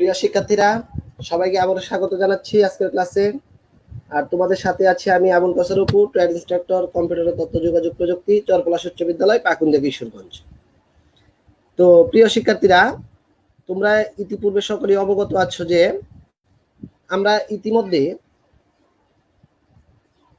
প্রিয় শিক্ষার্থীরা, সবাইকে আবার স্বাগত জানাচ্ছি আজকের ক্লাসে। আর তোমাদের সাথে আছি আমি আবুল কাসের উপর ট্রেড ইনস্ট্রাক্টর কম্পিউটার তথ্য, যোগাযোগ প্রযুক্তি, চরপলাশ উচ্চ বিদ্যালয় পাকুন্দা কিশোরগঞ্জ। তো প্রিয় শিক্ষার্থীরা, তোমরা ইতিপূর্বে সকলে অবগত আছো যে আমরা ইতিমধ্যে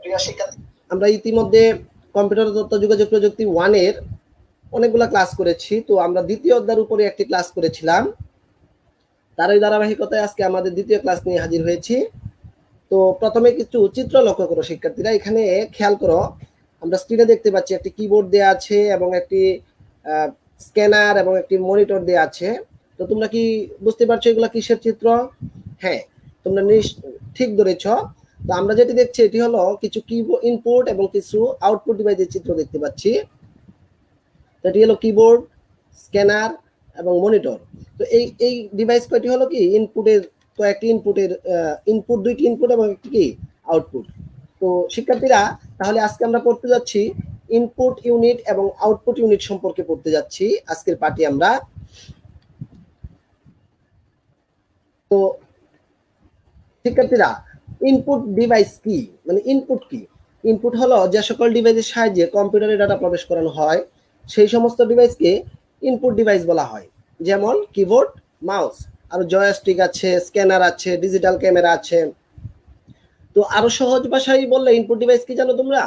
প্রিয় শিক্ষার্থী, আমরা ইতিমধ্যে কম্পিউটার তথ্য, যোগাযোগ প্রযুক্তি ওয়ানের অনেকগুলা ক্লাস করেছি। তো আমরা দ্বিতীয় অধ্যায়ের উপরে একটি ক্লাস করেছিলাম। তার ওই ধারাবাহিকতায় আজকে আমাদের দ্বিতীয় ক্লাস নিয়ে হাজির হয়েছি। তো প্রথমে কিছু চিত্র লক্ষ্য করো, শিক্ষার্থীরা। এখানে খেয়াল করো, আমরা স্ক্রিনে দেখতে পাচ্ছি একটি কিবোর্ড দেওয়া আছে এবং একটি স্ক্যানার এবং একটি মনিটর দেওয়া আছে। তো তোমরা কি বুঝতে পারছ এগুলো কিসের চিত্র? হ্যাঁ তোমরা ঠিক ধরেছ। তো আমরা যেটি দেখছি এটি হলো কিছু কিবোর্ড ইনপুট এবং কিছু আউটপুট ডিভাইসের চিত্র দেখতে পাচ্ছি। এটি হলো কিবোর্ড স্ক্যানার এবং মনিটর তো এই এই ডিভাইস কয়টি হলো কি? ইনপুটের কয়েকটি ইনপুটের ইনপুট দুইটি ইনপুট এবং একটি কি? আউটপুট তো শিক্ষার্থীরা, তাহলে আজকে আমরা পড়তে যাচ্ছি ইনপুট ইউনিট এবং আউটপুট ইউনিট সম্পর্কে পড়তে যাচ্ছি। আজকের পার্টি আমরা তো শিক্ষার্থীরা ইনপুট ডিভাইস কি? মানে ইনপুট কি? ইনপুট হলো যে সকল ডিভাইসের সাহায্যে কম্পিউটারে ডাটা প্রবেশ করানো হয়। সেই সমস্ত ডিভাইসকে ইনপুট ডিভাইস বলা হয়। যেমন কিবোর্ড মাউস আর জয়স্টিক আছে স্ক্যানার আছে ডিজিটাল ক্যামেরা আছে। তো আরও সহজ ভাষায় বললে ইনপুট ডিভাইস কি জানো তোমরা?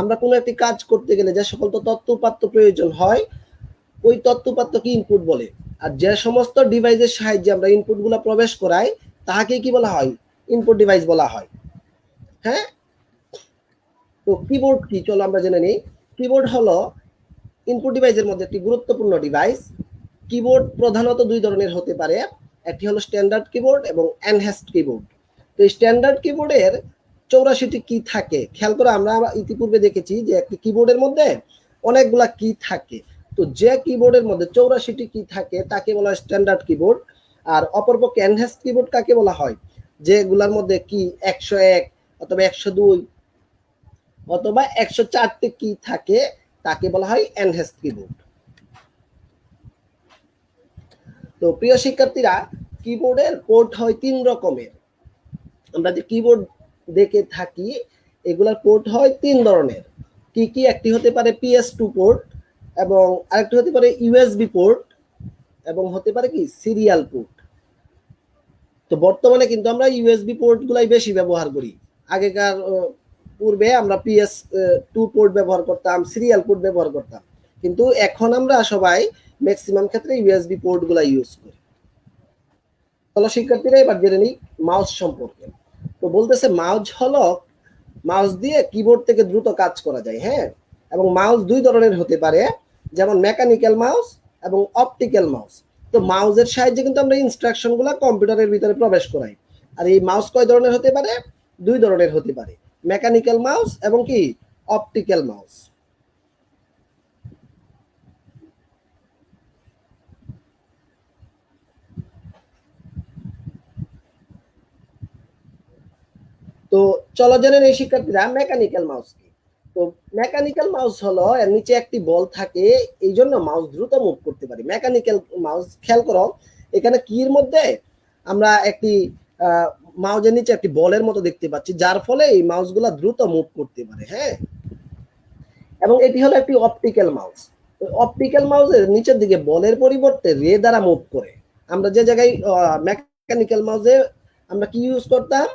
আমরা কোনো একটি কাজ করতে গেলে যে সকল তো তথ্যপাত্র প্রয়োজন হয়, ওই তথ্যপাত্রকে ইনপুট বলে? আর যে সমস্ত ডিভাইসের সাহায্যে আমরা ইনপুটগুলো প্রবেশ করাই, তাহাকে কি বলা হয়? ইনপুট ডিভাইস বলা হয়। হ্যাঁ? তো কিবোর্ড কি? চলো আমরা জেনে নিই। কিবোর্ড হলো ইনপুট ডিভাইসের মধ্যে একটি গুরুত্বপূর্ণ ডিভাইস কিবোর্ড প্রধানত দুই ধরনের হতে পারে। একটি হলো স্ট্যান্ডার্ড কিবোর্ড এবং এনহ্যান্সড কিবোর্ড তো এই স্ট্যান্ডার্ড কিবোর্ডের চৌরাশিটি কি থাকে। খেয়াল করে আমরা ইতিপূর্বে দেখেছি যে একটি কিবোর্ডের মধ্যে অনেকগুলা কি থাকে। তো যে কিবোর্ডের মধ্যে চৌরাশিটি কি থাকে, তাকে বলা হয় স্ট্যান্ডার্ড কিবোর্ড আর অপরপক্ষে এনহ্যান্সড কিবোর্ড কাকে বলা হয়? যেগুলার মধ্যে কি একশো এক অথবা একশো দুই অথবা একশো চারটি কি থাকে। তাকে বলা হয় এনহ্যান্সড কিবোর্ড। তো প্রিয় শিক্ষার্থীরা, কিবোর্ডের পোর্ট হয় তিন রকমের। আমরা যে কিবোর্ড দেখে থাকি, এগুলার পোর্ট হয় তিন ধরনের। কি কি একটি হতে পারে পিএস টু পোর্ট এবং আরেকটি হতে পারে ইউএসবি পোর্ট এবং হতে পারে কি সিরিয়াল পোর্ট তো বর্তমানে কিন্তু আমরা ইউএসবি পোর্টগুলাই বেশি ব্যবহার করি। আগেকার পূর্বে আমরা পিএস টু পোর্ট ব্যবহার করতাম সিরিয়াল পোর্ট ব্যবহার করতাম। কিন্তু এখন আমরা সবাই ম্যাক্সিমাম ক্ষেত্রে ইউএসবি পোর্টগুলা ইউজ করি। চলো শিক্ষার্থীরা, এবার জেনে নিই মাউস সম্পর্কে। তো বলতেছে মাউস হলো মাউস দিয়ে কিবোর্ড থেকে দ্রুত কাজ করা যায় হ্যাঁ? এবং মাউস দুই ধরনের হতে পারে, যেমন মেকানিক্যাল মাউস এবং অপটিক্যাল মাউস তো মাউসের সাহায্যে কিন্তু আমরা ইনস্ট্রাকশনগুলা কম্পিউটারের ভিতরে প্রবেশ করাই। আর এই মাউস কয় ধরনের হতে পারে? দুই ধরনের হতে পারে। মেকানিক্যাল মাউস এবং কি? Optical mouse. তো চলো জেনে নেই শিক্ষার্থীরা, মেকানিক্যাল মাউস কি? তো মেকানিক্যাল মাউস হলো, এর নিচে একটি বল থাকে, এই জন্য মাউস দ্রুত মুভ করতে পারি। মেকানিক্যাল মাউস, খেয়াল করো, এখানে কির মধ্যে আমরা একটি মাউসের নিচে একটি বলের মতো দেখতে পাচ্ছি, যার ফলে এই মাউসগুলো দ্রুত মুভ করতে পারে হ্যাঁ? এবং এটি হলো একটি অপটিক্যাল মাউস অপটিক্যাল মাউসের নিচের দিকে বলের পরিবর্তে রে দ্বারা মুভ করে। আমরা যে জায়গায় মেকানিক্যাল মাউসে আমরা কি ইউজ করতাম?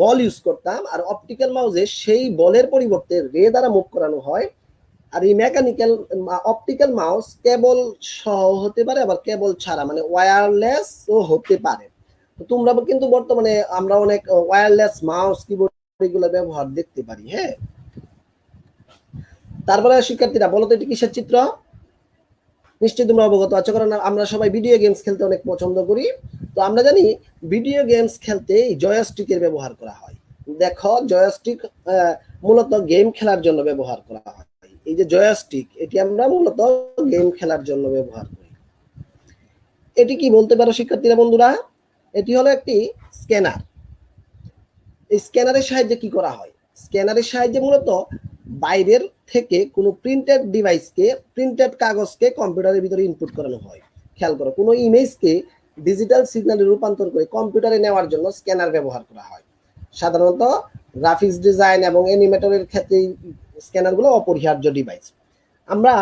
বল ইউজ করতাম, আর অপটিক্যাল মাউসে সেই বলের পরিবর্তে রে দ্বারা মুভ করানো হয়। আর এই মেকানিক্যাল অপটিক্যাল মাউস কেবল সহ হতে পারে, আবার কেবল ছাড়া মানে ওয়্যারলেস ও হতে পারে। তোমরা কিন্তু বর্তমানে আমরা অনেক ওয়্যারলেস মাউস কিবোর্ড এগুলো ব্যবহার দেখতে পারি হ্যাঁ? তারপরে শিক্ষার্থীরা, বলো তো এটি কিসের চিত্র? নিশ্চয়ই তোমরা অবগত আছো, কারণ আমরা সবাই ভিডিও গেমস খেলতে অনেক পছন্দ করি। তো আমরা জানি ভিডিও গেমস খেলতে জয়স্টিকের ব্যবহার করা হয়। দেখো জয়স্টিক মূলত গেম খেলার জন্য ব্যবহার করা হয়। এই যে জয়স্টিক এটি আমরা মূলত গেম খেলার জন্য ব্যবহার করি। এটি কি বলতে পারো শিক্ষার্থীরা, বন্ধুরা? এটি হলো একটি স্ক্যানার। এই স্ক্যানারের সাহায্যে কি করা হয়? স্ক্যানারের সাহায্যে মূলত বাইরের থেকে কোনো প্রিন্টেড ডিভাইসকে প্রিন্টেড কাগজকে কম্পিউটারের ভিতরে ইনপুট করানো হয়। খেয়াল করো, কোনো ইমেজকে ডিজিটাল সিগন্যালে রূপান্তর করে কম্পিউটারে নেওয়ার জন্য স্ক্যানার ব্যবহার করা হয়। সাধারণত গ্রাফিক্স ডিজাইন এবং অ্যানিমেটরের ক্ষেত্রে স্ক্যানারগুলো অপরিহার্য ডিভাইস আমরা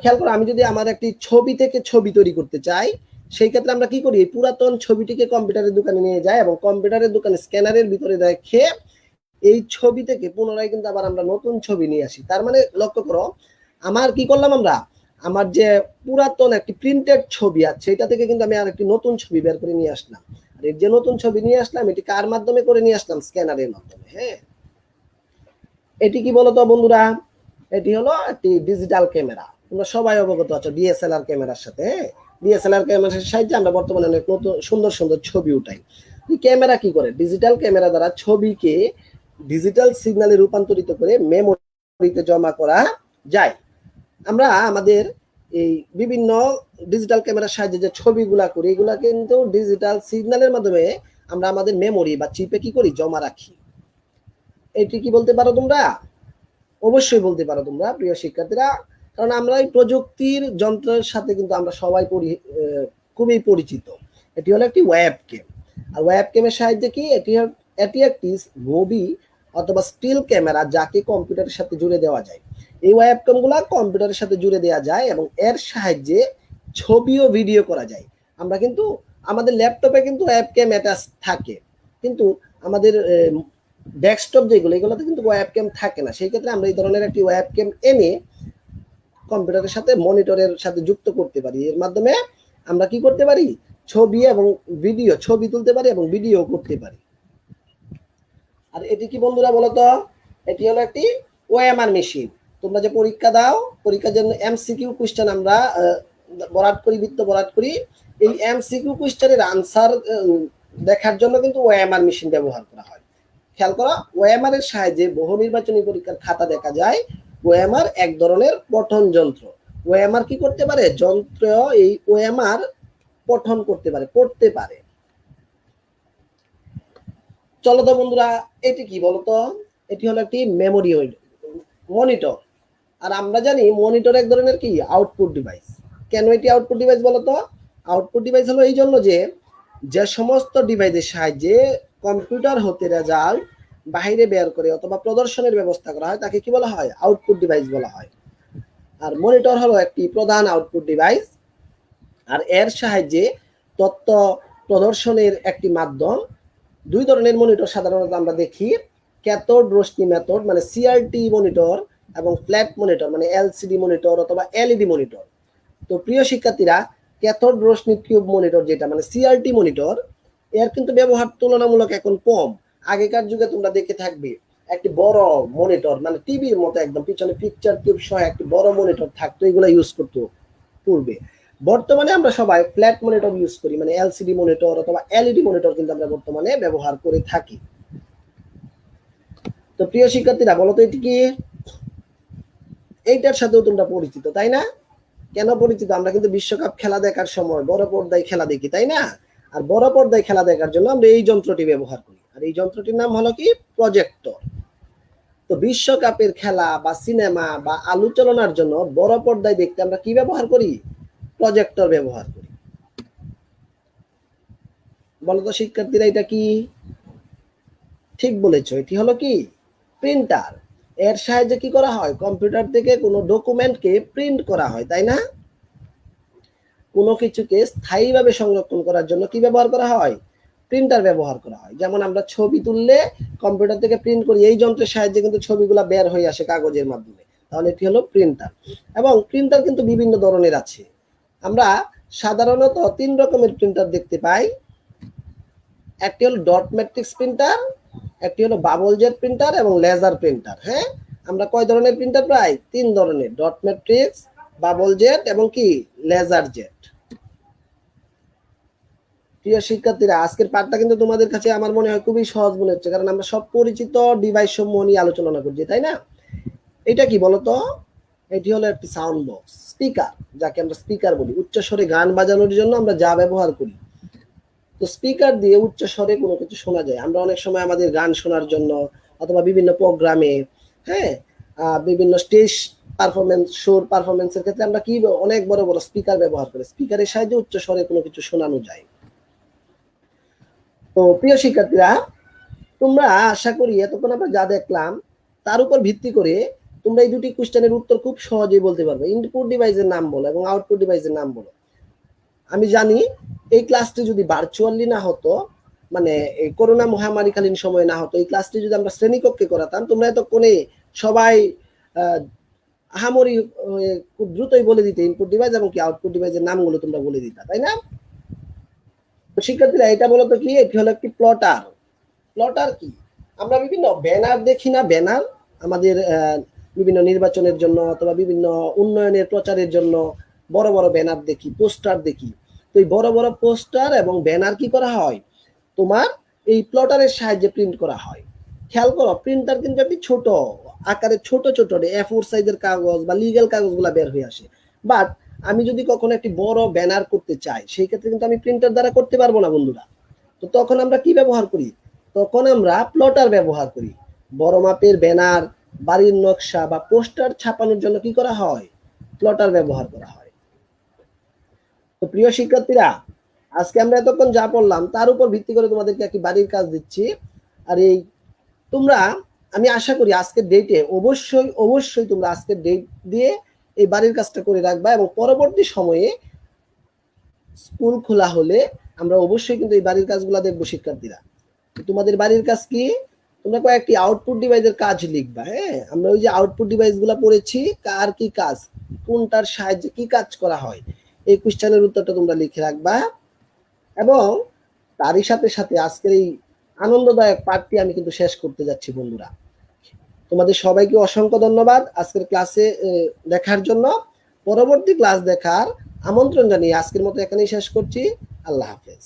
খেয়াল করো, আমি যদি আমার একটি ছবি থেকে ছবি তৈরি করতে চাই সেই ক্ষেত্রে আমরা কি করি? পুরাতন ছবিটিকে কম্পিউটারের দোকানে নিয়ে যাই এবং কম্পিউটারের দোকানে স্ক্যানারের ভিতরে রেখে এই ছবি থেকে পুনরায় কিন্তু আবার আমরা নতুন ছবি নিয়ে আসি। তার মানে লক্ষ্য করো, আমার কি করলাম আমরা? আমার যে পুরাতন একটি প্রিন্টেড ছবি আছে এটা থেকে কিন্তু আমি আর একটি নতুন ছবি বের করে নিয়ে আসলাম। আর এর যে নতুন ছবি নিয়ে আসলাম, এটি কার মাধ্যমে করে নিয়ে আসলাম? স্ক্যানারের মাধ্যমে হ্যাঁ? এটি কি বলতো বন্ধুরা? এটি হলো একটি ডিজিটাল ক্যামেরা তোমরা সবাই অবগত আছো ডিএসএলআর ক্যামেরার সাথে ডিএসএলআর ক্যামেরার সাহায্যে আমরা বর্তমানে অনেক নতুন, সুন্দর সুন্দর ছবি উঠাই। ক্যামেরা কি করে? ডিজিটাল ক্যামেরা দ্বারা ছবিকে ডিজিটাল সিগন্যালে রূপান্তরিত করে মেমোরিতে জমা করা যায়। আমরা আমাদের এই বিভিন্ন ডিজিটাল ক্যামেরার সাহায্যে যে ছবিগুলা করি, এগুলা কিন্তু ডিজিটাল সিগন্যালের মাধ্যমে আমরা আমাদের মেমোরি বা চিপে কি করি? জমা রাখি। এটি কি বলতে পারো তোমরা? অবশ্যই বলতে পারো তোমরা, প্রিয় শিক্ষার্থীরা। কারণ আমরা এই প্রযুক্তির যন্ত্রের সাথে কিন্তু আমরা সবাই পরি খুবই পরিচিত। এটি হলো একটি ওয়েব ক্যাম আর ওয়েব ক্যামের সাহায্যে কি? এটি এটি একটি মুভি অথবা স্টিল ক্যামেরা যাকে কম্পিউটারের সাথে জুড়ে দেওয়া যায়। এই ওয়েব ক্যামগুলো কম্পিউটারের সাথে জুড়ে দেওয়া যায় এবং এর সাহায্যে ছবি ও ভিডিও করা যায়। আমরা কিন্তু আমাদের ল্যাপটপে কিন্তু ওয়েব ক্যাম অ্যাটাচ থাকে। কিন্তু আমাদের ডেস্কটপ যেগুলো, এগুলোতে কিন্তু ওয়েব ক্যাম থাকে না। সেই ক্ষেত্রে আমরা এই ধরনের একটি ওয়েব ক্যাম এনে কম্পিউটারের সাথে মনিটরের সাথে যুক্ত করতে পারি। এর মাধ্যমে আমরা কি করতে পারি? ছবি এবং ভিডিও, ছবি তুলতে পারি এবং ভিডিও করতে পারি। আর এটি কি বন্ধুরা বলতো? এটি হলো একটি ওএমআর মেশিন তোমরা যে পরীক্ষা দাও, পরীক্ষার জন্য এমসিকিউ কোশ্চেন আমরা বরাদ করি, বৃত্ত বরাদ করি। এই এমসিকিউ কোশ্চেনের আনসার দেখার জন্য কিন্তু ওএমআর মেশিন ব্যবহার করা হয়। খেয়াল করা ওএমআর এর সাহায্যে বহু নির্বাচনী পরীক্ষার খাতা দেখা যায়। ওএমআর এক ধরনের পঠন যন্ত্র। ওএমআর কি করতে পারে? যন্ত্র এই ওএমআর পঠন করতে পারে, পড়তে পারে। চলো তো বন্ধুরা, এটি কি বলতো? এটি হলো একটি মেমোরি মনিটর আর আমরা জানি মনিটর এক ধরনের কি? আউটপুট ডিভাইস কেন এটি আউটপুট ডিভাইস বলতো? আউটপুট ডিভাইস হলো এই জন্য যে যে সমস্ত ডিভাইসের সাহায্যে কম্পিউটার হতে রেজাল্ট বাইরে বের করে অথবা প্রদর্শনের ব্যবস্থা করা হয়, তাকে কি বলা হয়? আউটপুট ডিভাইস বলা হয়। আর মনিটর হলো একটি প্রধান আউটপুট ডিভাইস আর এর সাহায্যে তথ্য প্রদর্শনের একটি মাধ্যম। দুই ধরনের মনিটর সাধারণত আমরা দেখি। ক্যাথোড রশ্মি মেথড মানে সিআরটি মনিটর এবং ফ্ল্যাট মনিটর মানে এলসিডি মনিটর অথবা এলইডি মনিটর তো প্রিয় শিক্ষার্থীরা ক্যাথোড রশ্মি টিউব মনিটর যেটা মানে সিআরটি মনিটর এর কিন্তু ব্যবহার তুলনামূলক এখন কম। আগেকার যুগে তোমরা দেখে থাকবে, একটি বড় মনিটর মানে টিভির মতো একদম পিছনে পিকচার টিউব সহ একটি বড় মনিটর থাকতো, এগুলো ইউজ করতো পূর্বে। বর্তমানে আমরা সবাই ফ্ল্যাট মনিটর ইউজ করি মানে এলসিডি মনিটর অথবা এলইডি মনিটর কিন্তু আমরা বর্তমানে ব্যবহার করে থাকি। তো প্রিয় শিক্ষার্থীরা, বলো তো এটি কি? এইটার সাথেও তোমরা পরিচিত, তাই না? কেন পরিচিত? আমরা কিন্তু বিশ্বকাপ খেলা দেখার সময় বড় পর্দায় খেলা দেখি, তাই না? আর বড় পর্দায় খেলা দেখার জন্য আমরা এই যন্ত্রটি ব্যবহার করি। আর এই যন্ত্রটির নাম হলো কি? প্রজেক্টর তো বিশ্বকাপের খেলা বা সিনেমা বা আলোচনার জন্য বড় পর্দায় দেখতে আমরা কি ব্যবহার করি? প্রজেক্টর ব্যবহার করি। বলতো শিক্ষার্থীরা, এটা কি? ঠিক বলেছ, এটি হলো কি? প্রিন্টার এর সাহায্যে কি করা হয়? কম্পিউটার থেকে কোনো ডকুমেন্টকে প্রিন্ট করা হয়, তাই না? কোনো কিছুকে স্থায়ীভাবে সংরক্ষণ করার জন্য কি ব্যবহার করা হয়? প্রিন্টার ব্যবহার করা হয়। যেমন আমরা ছবি তুললে কম্পিউটার থেকে প্রিন্ট করি, এই যন্ত্রের সাহায্যে কিন্তু ছবিগুলো বের হয়ে আসে কাগজের মাধ্যমে। তাহলে এটি হলো প্রিন্টার এবং প্রিন্টার কিন্তু বিভিন্ন ধরনের আছে। আমরা সাধারণত তিন রকমের প্রিন্টার দেখতে পাই। একটি হলো ডট ম্যাট্রিক্স প্রিন্টার একটি হলো বাবল জেট প্রিন্টার এবং লেজার প্রিন্টার হ্যাঁ? আমরা কয় ধরনের প্রিন্টার পাই? তিন ধরনের ডট ম্যাট্রিক্স বাবল জেট এবং কি? লেজার জেট প্রিয় শিক্ষার্থীরা, আজকের পাঠটা কিন্তু তোমাদের কাছে আমার মনে হয় খুবই সহজ মনে হচ্ছে, কারণ আমরা সব পরিচিত ডিভাইস সমূহ নিয়ে আলোচনা করছি, তাই না? এটা কি বলতো? এটি হলো একটি সাউন্ড বক্স স্পিকার যাকে আমরা স্পিকার বলি। উচ্চ স্বরে গান বাজানোর জন্য আমরা যা ব্যবহার করি, তো স্পিকার দিয়ে উচ্চ স্বরে কোনো কিছু শোনা যায়। আমরা অনেক সময় আমাদের গান শোনার জন্য অথবা বিভিন্ন প্রোগ্রামে হ্যাঁ বিভিন্ন স্টেজ পারফরমেন্স শোর পারফরমেন্সের ক্ষেত্রে আমরা কি অনেক বড় বড় স্পিকার ব্যবহার করি। স্পিকারের সাহায্যে উচ্চ স্বরে কোনো কিছু শোনানো যায়। তো প্রিয় শিক্ষার্থীরা তোমরা আশা করি এতক্ষণ আমরা যা দেখলাম তার উপর ভিত্তি করে তোমরা এই দুটি কোশ্চেনের উত্তর খুব সহজেই বলতে পারবে। ইনপুট ডিভাইসের নাম বলো এবং আউটপুট ডিভাইসের নাম বলো। আমি জানি এই ক্লাসটি যদি ভার্চুয়ালি না হতো মানে এই করোনা মহামারীকালীন সময়ে না হতো এই ক্লাসটি যদি আমরা শ্রেণীকক্ষে করাতাম তোমরা এতক্ষণে সবাই আহ, আহামরি খুব দ্রুতই বলে দিতে ইনপুট ডিভাইস এবং কি আউটপুট ডিভাইসের নামগুলো তোমরা বলে দিতা তাই না? তো শিক্ষার্থীরা এটা বলতো কি, এটি হলো একটি প্লটার প্লটার কি? আমরা বিভিন্ন ব্যানার দেখি না ব্যানার আমাদের বিভিন্ন নির্বাচনের জন্য অথবা বিভিন্ন উন্নয়নের প্রচারের জন্য বড় বড় ব্যানার দেখি পোস্টার দেখি। তো এই বড় বড় পোস্টার এবং ব্যানার কি করা হয়? তোমার এই প্লটারের সাহায্যে প্রিন্ট করা হয়। খেয়াল করো প্রিন্টার কিন্তু একটি ছোট, আকারে ছোট ছোট, এ ফোর সাইজের কাগজ বা লিগ্যাল কাগজগুলো বের হয়ে আসে। বাট আমি যদি কখনো একটি বড় ব্যানার করতে চাই, সেই ক্ষেত্রে কিন্তু আমি প্রিন্টার দ্বারা করতে পারব না বন্ধুরা। তো তখন আমরা কি ব্যবহার করি? তখন আমরা প্লটার ব্যবহার করি। বড় মাপের ব্যানার বাড়ির নকশা বা পোস্টার ছাপানোর জন্য কি করা হয়? প্লটার ব্যবহার করা হয়। তো প্রিয় শিক্ষার্থীরা, আজকে আমরা এতক্ষণ যা পড়লাম, তার উপর ভিত্তি করে তোমাদেরকে একটি বাড়ির কাজ দিচ্ছি। আর এই তোমরা, আমি আশা করি আজকের ডেটে অবশ্যই অবশ্যই তোমরা আজকের ডেট দিয়ে এই বাড়ির কাজটা করে রাখবা এবং পরবর্তী সময়ে স্কুল খোলা হলে আমরা অবশ্যই কিন্তু এই বাড়ির কাজগুলো দেখব শিক্ষার্থীরা। তোমাদের বাড়ির কাজ কি? তোমরা কয়েকটি আউটপুট ডিভাইসের কাজ লিখবা হ্যাঁ? আমরা ওই যে আউটপুট ডিভাইসগুলা পড়েছি, কার কি কাজ, কোনটার সাহায্যে কি কাজ করা হয়, এই কোশ্চেনের উত্তরটা তোমরা লিখে রাখবা। এবং তারই সাথে সাথে আজকের এই আনন্দদায়ক পাঠটি আমি কিন্তু শেষ করতে যাচ্ছি, বন্ধুরা। তোমাদের সবাইকে অসংখ্য ধন্যবাদ আজকের ক্লাসে দেখার জন্য। পরবর্তী ক্লাস দেখার আমন্ত্রণ জানিয়ে আজকের মতো এখানেই শেষ করছি। আল্লাহ হাফেজ।